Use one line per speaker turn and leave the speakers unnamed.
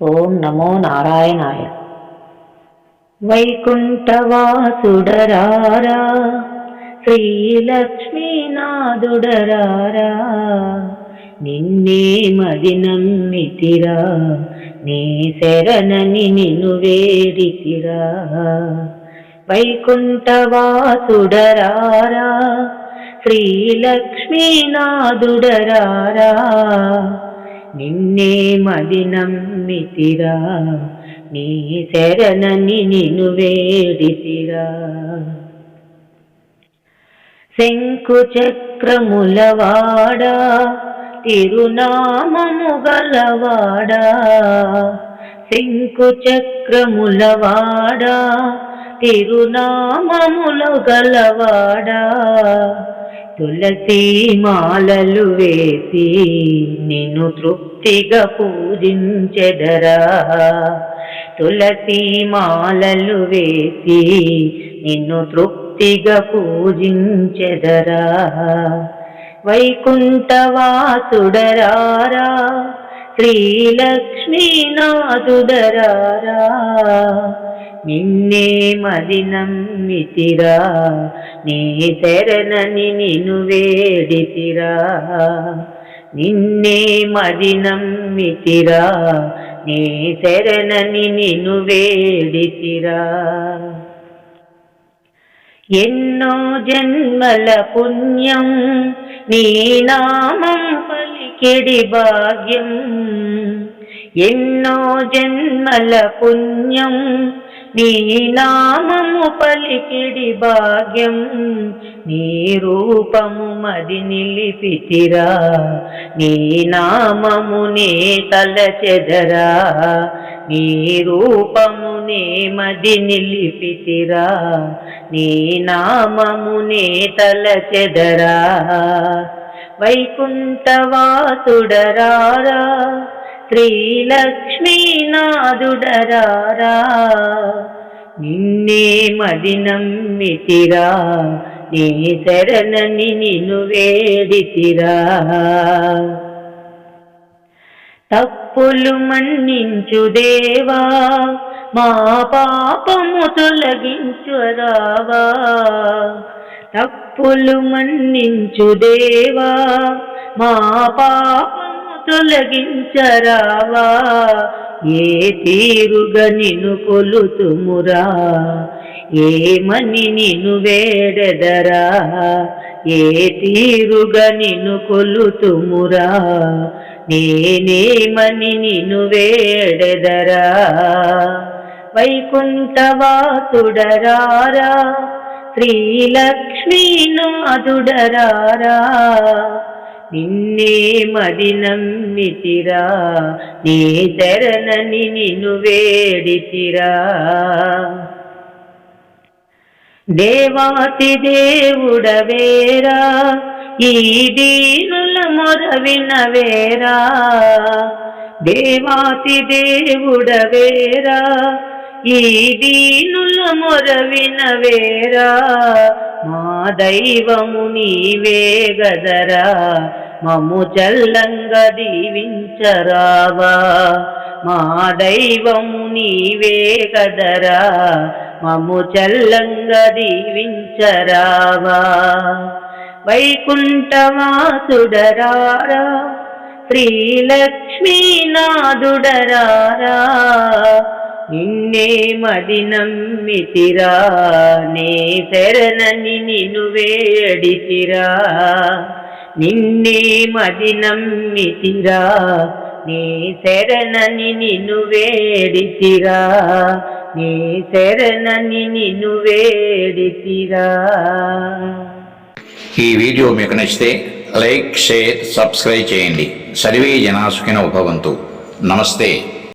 ఓం నమో నారాయణాయ. వైకుంఠవాసుడరారా శ్రీలక్ష్మీనాథుడరారా నిన్నే మది నమ్మితిరా నీ శరణని నిన్ను వేడితిరా వైకుంఠవాసుడరారా శ్రీలక్ష్మీనాథుడరారా నిన్నే మదినమ్మితిరా నీ శరణని నిన్ను వేడితిరా. శంకు చక్రముల వాడా తిరునామము గలవాడా. శంకు చక్రముల వాడా తిరునామములు గలవాడా. తులసి మాలలు వేసి నిన్ను తృప్తిగా పూజించెదరా. తులసి మాలలు వేసి నిన్ను తృప్తిగా పూజించెదరా. వైకుంఠవాసుడరారా శ్రీలక్ష్మీనాథుడరారా. నిన్నే మదినమ్మితిరా నీ తెరనని నిన్ను వేడితిరా. నిన్నే మదినమ్మితిరా నీ శరణని నిన్ను వేడితిరా. ఎన్నో జన్మల పుణ్యం నీ నామం పలికెడి భాగ్యం. ఎన్నో జన్మల పుణ్యం నీ నామము పలికిడి భాగ్యం నీ రూపము మది నిలిపితిరా. నీ నామము నే తలచెదరా నీ రూపము నే మది నిలిపితిరా. నీ నామము నే తలచెదరా వైకుంఠవాసుడరారా శ్రీలక్ష్మీనాథుడరారా. నిన్నే మదినం మితిరా నీ శరణని నిన్ను వేడితిరా. తప్పులు మన్నించు దేవా మా పాపము తొలగించు రావా. తప్పులు మన్నించు దేవా మా పాప తొలగించరావా? ఏ తీరుగా నిన్ను కొలుతుమురా? ఏమని నిన్ను వేడెదరా? ఏ తీరుగా నిన్ను కొలుతుమురా? నేనేమని నిన్ను వేడెదరా? వైకుంఠవాసుడరారా శ్రీలక్ష్మీనాథుడరారా? నిన్నే మది నమ్మితిరా నీ శరణని నిన్ను వేడితిరా. దేవాతి దేవుడవేరా ఈ దీనుల మొరవినవేరా దేవాతి దేవుడవేరా ఈ దీనుల మొరవినవేరా మా దైవము నీవే గదరా మము చల్లంగా దీవించరావా. మా దైవము నీవే కదరా మము చల్లంగా దీవించరావా. వైకుంఠవాసుడరారా శ్రీలక్ష్మీనాథుడరారా నిన్నే మది నమ్మితిరా నే శరణని నిన్ను వేడితిరా. నిన్నే మది నమ్మితిరా నీ శరణని నిన్ను వేడితిరా. నీ శరణని నిన్ను వేడితిరా.
ఈ వీడియో మీకు నచ్చితే లైక్ షేర్ సబ్స్క్రైబ్ చేయండి. సర్వే జనాసుకిన ఉపవంతు నమస్తే.